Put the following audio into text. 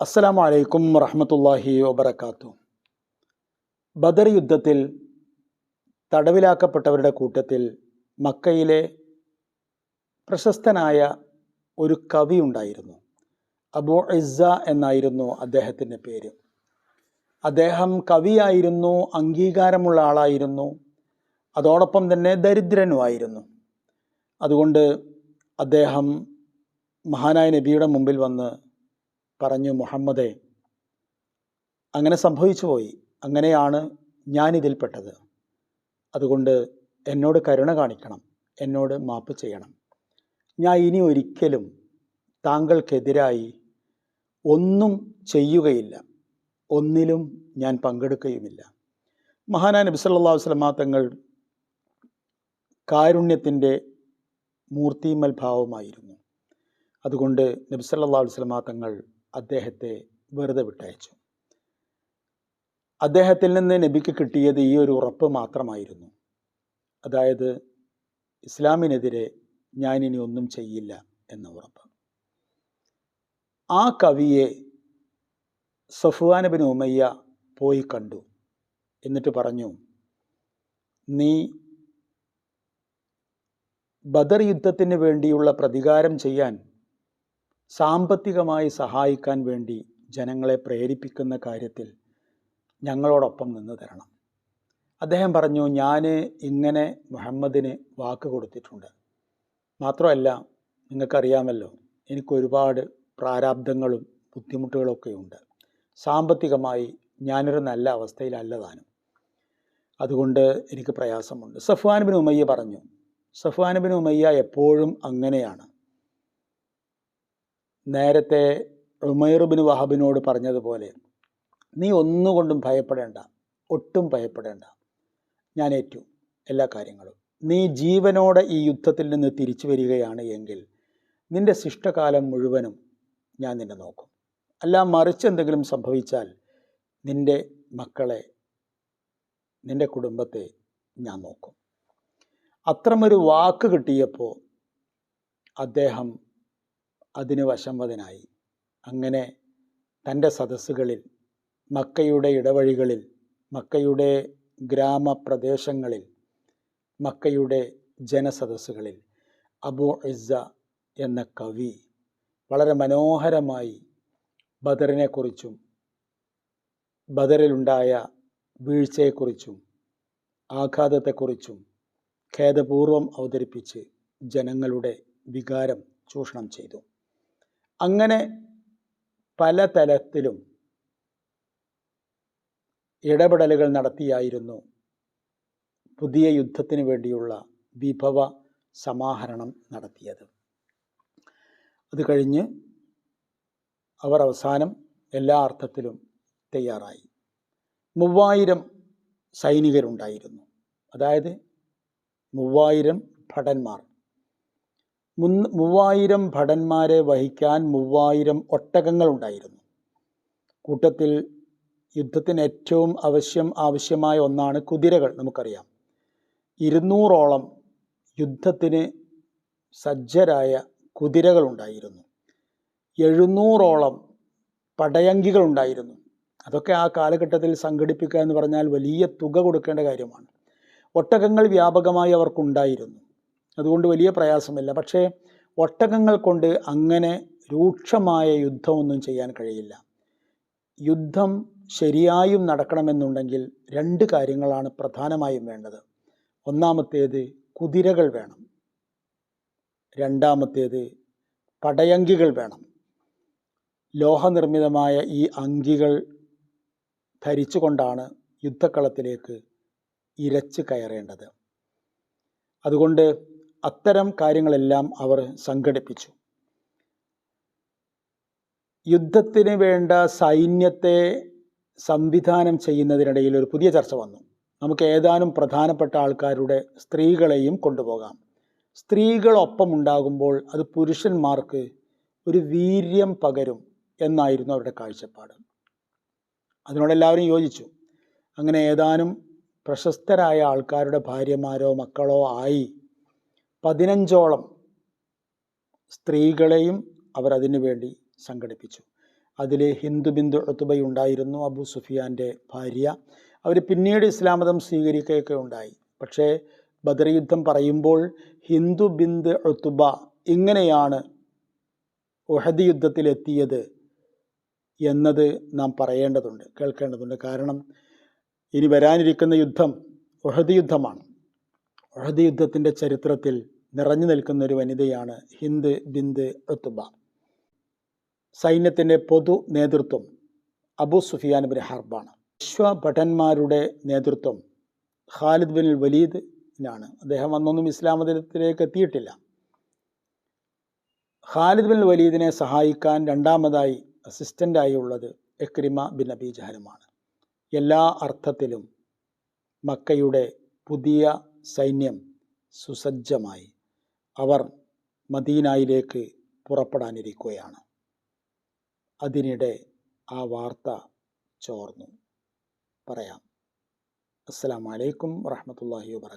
അസ്സലാമു അലൈക്കും വറഹമത്തല്ലാഹി വബർക്കാത്തു ബദർ യുദ്ധത്തിൽ തടവിലാക്കപ്പെട്ടവരുടെ കൂട്ടത്തിൽ മക്കയിലെ പ്രശസ്തനായ ഒരു കവി ഉണ്ടായിരുന്നു. അബു ഇസ്സ എന്നായിരുന്നു അദ്ദേഹത്തിന്റെ പേര്. അദ്ദേഹം കവിയായിരുന്നു അംഗീകാരമുള്ള ആളായിരുന്നു അതോടൊപ്പം തന്നെ ദരിദ്രനുമായിരുന്നു. അതുകൊണ്ട് അദ്ദേഹം മഹാനായ നബിയുടെ മുമ്പിൽ വന്ന് പറഞ്ഞു മുഹമ്മദെ അങ്ങനെ സംഭവിച്ചു പോയി. അങ്ങനെയാണ് ഞാനിതിൽപ്പെട്ടത് അതുകൊണ്ട് എന്നോട് കരുണ കാണിക്കണം. എന്നോട് മാപ്പ് ചെയ്യണം. ഞാൻ ഇനി ഒരിക്കലും താങ്കൾക്കെതിരായി ഒന്നും ചെയ്യുകയില്ല. ഒന്നിലും ഞാൻ പങ്കെടുക്കുകയുമില്ല. മഹാനാ നബി സല്ലല്ലാഹു അലൈഹി വസല്ലമ തങ്ങൾ കാരുണ്യത്തിന്റെ മൂർത്തിമൽ ഭാവമായിരുന്നു അതുകൊണ്ട് നബി സല്ലല്ലാഹു അലൈഹി വസല്ലമ തങ്ങൾ അദ്ദേഹത്തെ വെറുതെ വിട്ടയച്ചു. അദ്ദേഹത്തിൽ നിന്ന് നബിക്ക് കിട്ടിയത് ഈ ഒരു ഉറപ്പ് മാത്രമായിരുന്നു. അതായത് ഇസ്ലാമിനെതിരെ ഞാനിനി ഒന്നും ചെയ്യില്ല എന്ന ഉറപ്പ്. ആ കവിയെ സഫുവാൻ ബിൻ ഉമയ്യ പോയി കണ്ടു. എന്നിട്ട് പറഞ്ഞു നീ ബദർ യുദ്ധത്തിന് വേണ്ടിയുള്ള പ്രതികാരം ചെയ്യാൻ സാമ്പത്തികമായി സഹായിക്കാൻ വേണ്ടി ജനങ്ങളെ പ്രേരിപ്പിക്കുന്ന കാര്യത്തിൽ ഞങ്ങളോടൊപ്പം നിന്ന് തരണം. അദ്ദേഹം പറഞ്ഞു ഞാൻ ഇങ്ങനെ മുഹമ്മദിന് വാക്ക് കൊടുത്തിട്ടുണ്ട്. മാത്രമല്ല നിങ്ങൾക്കറിയാമല്ലോ എനിക്കൊരുപാട് പ്രാരാബ്ദങ്ങളും ബുദ്ധിമുട്ടുകളൊക്കെ ഉണ്ട് സാമ്പത്തികമായി ഞാനൊരു നല്ല അവസ്ഥയിലല്ല താനും അതുകൊണ്ട് എനിക്ക് പ്രയാസമുണ്ട്. സഫ്വാൻ ബിൻ ഉമയ്യ പറഞ്ഞു സഫ്വാൻ ബിൻ ഉമയ്യ എപ്പോഴും അങ്ങനെയാണ്. നേരത്തെ ഉമൈർ ബിൻ വഹബിനോട് പറഞ്ഞതുപോലെ നീ ഒന്നുകൊണ്ടും ഭയപ്പെടേണ്ട ഒട്ടും ഭയപ്പെടേണ്ട. ഞാൻ ഏറ്റു എല്ലാ കാര്യങ്ങളും. നീ ജീവനോടെ ഈ യുദ്ധത്തിൽ നിന്ന് തിരിച്ചു വരികയാണ് എങ്കിൽ നിന്റെ ശിഷ്ടകാലം മുഴുവനും ഞാൻ നിന്നെ നോക്കും. അല്ല മറിച്ച് എന്തെങ്കിലും സംഭവിച്ചാൽ നിന്റെ മക്കളെ നിന്റെ കുടുംബത്തെ ഞാൻ നോക്കും. അത്രമൊരു വാക്ക് കിട്ടിയപ്പോൾ അദ്ദേഹം അതിന് വശംവദനായി അങ്ങനെ തന്റെ സദസ്സുകളിൽ മക്കയുടെ ഇടവഴികളിൽ മക്കയുടെ ഗ്രാമപ്രദേശങ്ങളിൽ മക്കയുടെ ജനസദസ്സുകളിൽ അബു ഇസ്സ എന്ന കവി വളരെ മനോഹരമായി ബദറിനെക്കുറിച്ചും ബദറിലുണ്ടായ വീഴ്ചയെക്കുറിച്ചും ആഘാതത്തെക്കുറിച്ചും ഖേദപൂർവം അവതരിപ്പിച്ച് ജനങ്ങളുടെ വികാരം ചൂഷണം ചെയ്തു. അങ്ങനെ പല തലത്തിലും ഇടപെടലുകൾ നടത്തിയായിരുന്നു പുതിയ യുദ്ധത്തിന് വേണ്ടിയുള്ള വിഭവ സമാഹരണം നടത്തിയത്. അത് കഴിഞ്ഞ് അവർ അവസാനം എല്ലാ അർത്ഥത്തിലും തയ്യാറായി. മൂവായിരം സൈനികരുണ്ടായിരുന്നു. അതായത് മൂവായിരം ഭടന്മാർ. മൂവായിരം ഭടന്മാരെ വഹിക്കാൻ മൂവായിരം ഒട്ടകങ്ങളുണ്ടായിരുന്നു കൂട്ടത്തിൽ യുദ്ധത്തിന് ഏറ്റവും ആവശ്യം ആവശ്യമായ ഒന്നാണ് കുതിരകൾ നമുക്കറിയാം. ഇരുന്നൂറോളം യുദ്ധത്തിന് സജ്ജരായ കുതിരകളുണ്ടായിരുന്നു എഴുന്നൂറോളം പടയങ്കികളുണ്ടായിരുന്നു അതൊക്കെ ആ കാലഘട്ടത്തിൽ സംഘടിപ്പിക്കുക എന്ന് പറഞ്ഞാൽ വലിയ തുക കൊടുക്കേണ്ട കാര്യമാണ്. ഒട്ടകങ്ങൾ വ്യാപകമായി അവർക്കുണ്ടായിരുന്നു. അതുകൊണ്ട് വലിയ പ്രയാസമില്ല. പക്ഷേ ഒട്ടകങ്ങൾ കൊണ്ട് അങ്ങനെ രൂക്ഷമായ യുദ്ധമൊന്നും ചെയ്യാൻ കഴിയില്ല. യുദ്ധം ശരിയായും നടക്കണമെന്നുണ്ടെങ്കിൽ രണ്ട് കാര്യങ്ങളാണ് പ്രധാനമായും വേണ്ടത്. ഒന്നാമത്തേത് കുതിരകൾ വേണം. രണ്ടാമത്തേത് പടയങ്കികൾ വേണം. ലോഹനിർമ്മിതമായ ഈ അങ്കികൾ ധരിച്ചുകൊണ്ടാണ് യുദ്ധക്കളത്തിലേക്ക് ഇരച്ച് കയറേണ്ടത്. അതുകൊണ്ട് അത്തരം കാര്യങ്ങളെല്ലാം അവർ സംഘടിപ്പിച്ചു. യുദ്ധത്തിന് വേണ്ട സൈന്യത്തെ സംവിധാനം ചെയ്യുന്നതിനിടയിൽ ഒരു പുതിയ ചർച്ച വന്നു. നമുക്ക് ഏതാനും പ്രധാനപ്പെട്ട ആൾക്കാരുടെ സ്ത്രീകളെയും കൊണ്ടുപോകാം. സ്ത്രീകളൊപ്പം ഉണ്ടാകുമ്പോൾ അത് പുരുഷന്മാർക്ക് ഒരു വീര്യം പകരും എന്നായിരുന്നു അവരുടെ കാഴ്ചപ്പാട്. അതിനോട് എല്ലാവരും യോജിച്ചു. അങ്ങനെ ഏതാനും പ്രശസ്തരായ ആൾക്കാരുടെ ഭാര്യമാരോ മക്കളോ ആയി പതിനഞ്ചോളം സ്ത്രീകളെയും അവർ അതിനു വേണ്ടി സംഘടിപ്പിച്ചു. അതിൽ ഹിന്ദു ബിന്ദു ഉത്തുബയുണ്ടായിരുന്നു അബു സുഫിയാന്റെ ഭാര്യ. അവർ പിന്നീട് ഇസ്ലാം മതം സ്വീകരിക്കുകയൊക്കെ ഉണ്ടായി. പക്ഷേ ബദർ യുദ്ധം പറയുമ്പോൾ ഹിന്ദു ബിന്ദ് ഉത്തുബ ഇങ്ങനെയാണ് ഉഹദ് യുദ്ധത്തിലെത്തിയത് എന്നത് നാം പറയേണ്ടതുണ്ട് കേൾക്കേണ്ടതുണ്ട്. കാരണം ഇനി വരാനിരിക്കുന്ന യുദ്ധം ഉഹദ് യുദ്ധമാണ്. ഉഹദ് യുദ്ധത്തിന്റെ ചരിത്രത്തിൽ നിറഞ്ഞു നിൽക്കുന്ന ഒരു വനിതയാണ് ഹിന്ദ് ബിന്ദ് ഉത്തുബ. സൈന്യത്തിന്റെ പൊതു നേതൃത്വം അബു സുഫിയാൻ ബിൻ ഹർബാണ്. വിശ്വഭടന്മാരുടെ നേതൃത്വം ഖാലിദ് ബിൻ വലീദിനാണ് അദ്ദേഹം അന്നൊന്നും ഇസ്ലാം മതത്തിലേക്ക് എത്തിയിട്ടില്ല. ഖാലിദ് ബിൻ വലീദിനെ സഹായിക്കാൻ രണ്ടാമതായി അസിസ്റ്റന്റായി ഉള്ളത് എക്രിമ ബിൻ അബി ജഹലുമാണ്. എല്ലാ അർത്ഥത്തിലും മക്കയുടെ പുതിയ സൈന്യം സുസജ്ജമായി അവർ മദീനായിലേക്ക് പുറപ്പെടാനിരിക്കുകയാണ്. അതിനിടെ ആ വാർത്ത ചോർന്നു. പറയാം. അസ്സലാമലൈക്കും വറഹമത്തല്ലാഹി വാബർക്കാത്തു